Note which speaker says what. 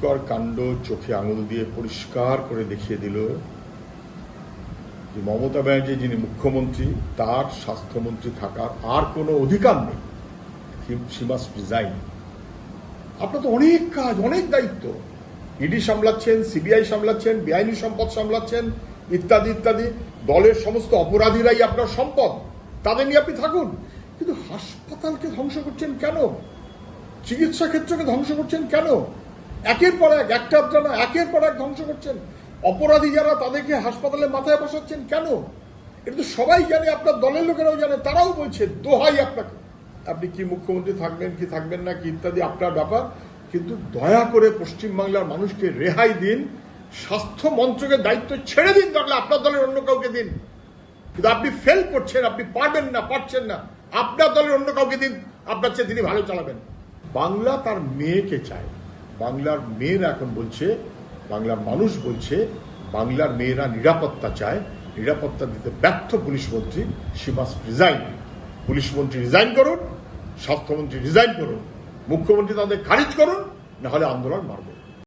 Speaker 1: বিস্ময়কর কাণ্ড চোখে আঙুল দিয়ে পরিষ্কার করে দেখিয়ে দিল যে মমতা ব্যানার্জি যিনি মুখ্যমন্ত্রী, তার স্বাস্থ্যমন্ত্রী থাকার আর কোনো অধিকার নেই। সি মাস্ট আপনার তো অনেক কাজ, অনেক দায়িত্ব। ইডি সামলাচ্ছেন সিবিআই সামলাচ্ছেন, বেআইনি সম্পদ সামলাচ্ছেন, ইত্যাদি ইত্যাদি। দলের সমস্ত অপরাধীরাই আপনার সম্পদ। তাদের নিয়ে আপনি থাকুন। কিন্তু হাসপাতালকে ধ্বংস করছেন কেন? চিকিৎসা ক্ষেত্রকে ধ্বংস করছেন কেন? একের পর এক, একটা আধটা না একের পর এক ধ্বংস করছেন। অপরাধী যারা তাদেরকে হাসপাতালে মাথায় বসাচ্ছেন, কেন? এটা তো সবাই জানে, আপনার দলের লোকেরাও জানে, তারাও বলছে, দোহাই আপনাকে। আপনি কি মুখ্যমন্ত্রী থাকবেন, কি থাকবেন না, কি ইত্যাদি, আপনার ব্যাপার। কিন্তু দয়া করে পশ্চিমবাংলার মানুষকে রেহাই দিন, স্বাস্থ্য মন্ত্রকের দায়িত্ব ছেড়ে দিন, তাহলে আপনার দলের অন্য কাউকে দিন। কিন্তু আপনি ফেল করছেন, আপনি পারবেন না, পারছেন না। আপনার দলের অন্য কাউকে দিন, আপনার চেয়ে তিনি ভালো চালাবেন। বাংলা তার মেয়েকে চায়। বাংলার মেয়েরা এখন বলছে, বাংলার মানুষ বলছে, বাংলার মেয়েরা নিরাপত্তা চায়, নিরাপত্তা দিতে ব্যর্থ পুলিশ মন্ত্রী মাস্ট রিজাইন। পুলিশ মন্ত্রী রিজাইন করুন, স্বাস্থ্যমন্ত্রী রিজাইন করুন, মুখ্যমন্ত্রী তাদের খারিজ করুন, নাহলে আন্দোলন মারবে।